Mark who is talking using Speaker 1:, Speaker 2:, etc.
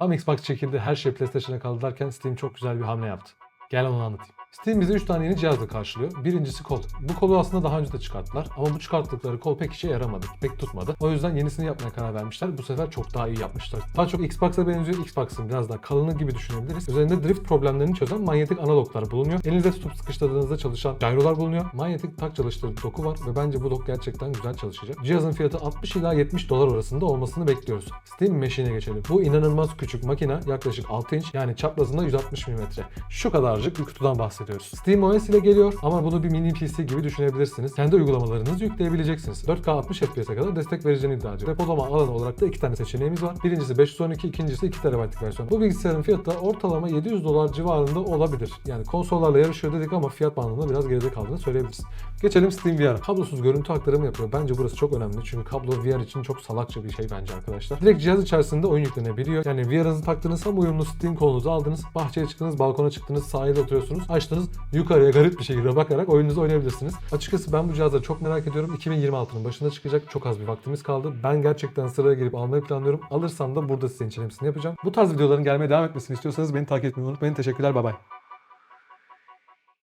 Speaker 1: Tam Xbox çekildi her şey PlayStation'a kaldı derken Steam çok güzel bir hamle yaptı. Gel onu anlatayım. Steam bize 3 tane yeni cihazla karşılıyor. Birincisi kol. Bu kolu aslında daha önce de çıkarttılar ama bu çıkarttıkları kol pek işe yaramadı. Pek tutmadı. O yüzden yenisini yapmaya karar vermişler. Bu sefer çok daha iyi yapmışlar. Daha çok Xbox'a benziyor. Xbox'ın biraz daha kalını gibi düşünebiliriz. Üzerinde drift problemlerini çözen manyetik analoglar bulunuyor. Elinizde tutup sıkıştırdığınızda çalışan gyrolar bulunuyor. Manyetik tak çalıştırı doku var ve bence bu dok gerçekten güzel çalışacak. Cihazın fiyatı 60 ila 70 dolar arasında olmasını bekliyoruz. Steam Machine'e geçelim. Bu inanılmaz küçük makine yaklaşık 6 inç yani çaprazında 160 mm. Şu kadarcık bir kutudan bahsediyoruz. SteamOS ile geliyor ama bunu bir mini PC gibi düşünebilirsiniz. Kendi uygulamalarınızı yükleyebileceksiniz. 4K 60 FPS'e kadar destek vereceğini iddia ediyor. Depolama alanı olarak da iki tane seçeneğimiz var. Birincisi 512, ikincisi 2 TB'lik versiyon. Bu bilgisayarın fiyatı da ortalama 700 dolar civarında olabilir. Yani konsollarla yarışıyor dedik ama fiyat bandında biraz geride kaldığını söyleyebiliriz. Geçelim Steam VR. Kablosuz görüntü aktarımı yapıyor. Bence burası çok önemli çünkü kablo VR için çok salakça bir şey bence arkadaşlar. Direkt cihaz içerisinde oyun yüklenebiliyor. Yani VR'ınızı taktınız, tam uyumlu Steam kolunuzu aldınız, bahçeye çıktınız, balkona çıktınız, sahilde oturuyorsunuz, açtınız, yukarıya garip bir şekilde bakarak oyununuzu oynayabilirsiniz. Açıkçası ben bu cihazları çok merak ediyorum. 2026'nın başında çıkacak. Çok az bir vaktimiz kaldı. Ben gerçekten sıraya girip almayı planlıyorum. Alırsam da burada size incelemesini yapacağım. Bu tarz videoların gelmeye devam etmesini istiyorsanız beni takip etmeyi unutmayın. Teşekkürler. Bay bay.